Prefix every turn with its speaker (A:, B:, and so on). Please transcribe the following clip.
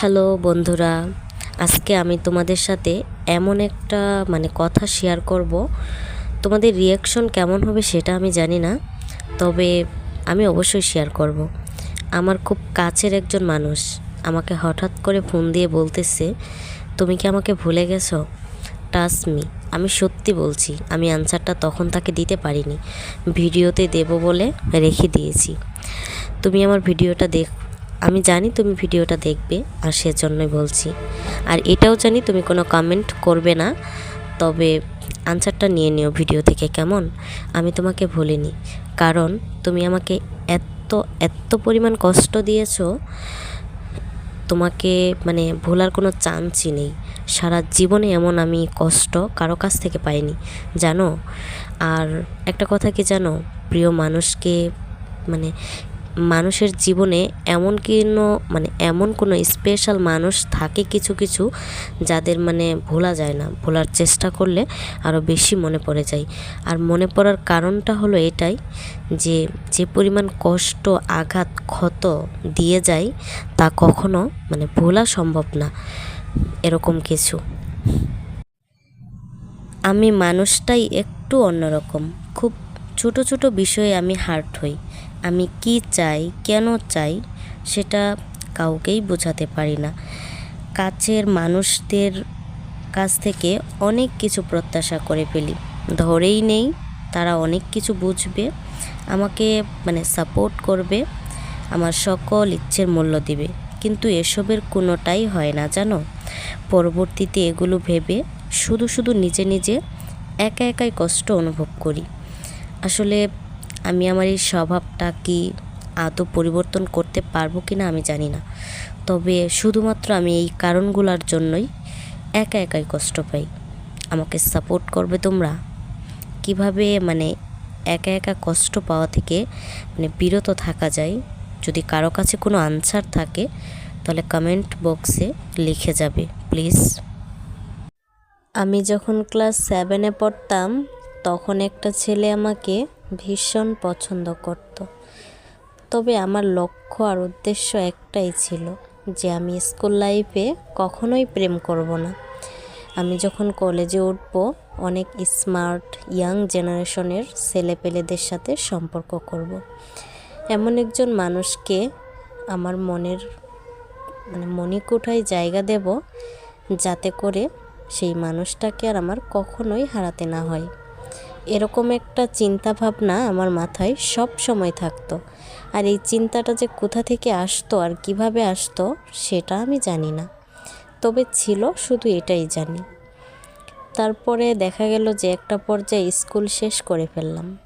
A: Hello বন্ধুরা, আজকে আমি তোমাদের সাথে এমন একটা মানে কথা শেয়ার করব। তোমাদের রিয়াকশন কেমন হবে সেটা আমি জানি না, তবে আমি অবশ্যই শেয়ার করব। আমার খুব কাছের একজন মানুষ, আমাকে হঠাৎ করে ফোন দিয়ে বলতেছে, তুমি কি আমাকে ভুলে গেছো? টাস মি আমি সত্যি বলছি, আমি আনসারটা তখন তাকে দিতে পারিনি। ভিডিওতে দেব বলে রেখে দিয়েছি। তুমি আমার ভিডিওটা দেখ আমি জানি তুমি ভিডিওটা দেখবে, আর সেজন্যই বলছি। আর এটাও জানি তুমি কোনো কমেন্ট করবে না, তবে আনসারটা নিয়ে নিও ভিডিও থেকে, কেমন? আমি তোমাকে ভুলিনি। কারণ তুমি আমাকে এত এত পরিমাণ কষ্ট দিয়েছ, তোমাকে মানে ভোলার কোনো চান্সই নেই। সারা জীবনে এমন আমি কষ্ট কারও কাছ থেকে পাইনি, জানো? আর একটা কথা কি জানো? প্রিয় মানুষকে মানে মানুষের জীবনে এমন কোনো মানে এমন কোনো স্পেশাল মানুষ থাকে কিছু কিছু যাদের মানে ভোলা যায় না। ভোলার চেষ্টা করলে আরও বেশি মনে পড়ে যায়। আর মনে পড়ার কারণটা হলো এটাই যে যে পরিমাণ কষ্ট, আঘাত, ক্ষত দিয়ে যায় তা কখনো মানে ভোলা সম্ভব না এরকম কিছু। আমি মানুষটাই একটু অন্যরকম। খুব ছোট ছোট বিষয়ে আমি হার্ট হই। আমি কি চাই, কেন চাই, সেটা কাউকেই বোঝাতে পারি না। কাছের মানুষদের কাছ থেকে অনেক কিছু প্রত্যাশা করে ফেলি। ধরেই নেই, তারা অনেক কিছু বুঝবে, আমাকে মানে সাপোর্ট করবে, আমার সকল ইচ্ছের মূল্য দিবে। কিন্তু এসবের কোনোটাই হয় না, জানো? পরবর্তীতে এগুলো ভেবে শুধু শুধু নিজে নিজে একা একাই কষ্ট অনুভব করি। আসলে আমি আমার এই স্বভাবটা কি আদৌ পরিবর্তন করতে পারব কি না আমি জানি না। তবে শুধুমাত্র আমি এই কারণগুলোর জন্যই একা একাই কষ্ট পাই। আমাকে সাপোর্ট করবে তোমরা? কীভাবে মানে একা একা কষ্ট পাওয়া থেকে মানে বিরত থাকা যায়? যদি কারও কাছে কোনো আনসার থাকে, তাহলে কমেন্ট বক্সে লিখে যাবে প্লিজ আমি যখন ক্লাস সেভেনে পড়তাম, তখন একটা ছেলে আমাকে ভীষণ পছন্দ করত। তবে আমার লক্ষ্য আর উদ্দেশ্য একটাই ছিল যে আমি স্কুল লাইফে কখনোই প্রেম করব না। আমি যখন কলেজে উঠব, অনেক স্মার্ট, ইয়াং জেনারেশনের ছেলেপেলেদের সাথে সম্পর্ক করব। এমন একজন মানুষকে আমার মনের মানে মণিকুঠায় জায়গা দেব যাতে করে সেই মানুষটাকে আর আমার কখনোই হারাতে না হয়। এরকম একটা চিন্তা ভাবনা আমার মাথায় সব সময় থাকতো। আর এই চিন্তাটা যে কোথা থেকে আসতো আর কীভাবে আসতো সেটা আমি জানি না। তবে ছিল, শুধু এটাই জানি। তারপরে দেখা গেল যে একটা পর্যায়ে স্কুল শেষ করে ফেললাম।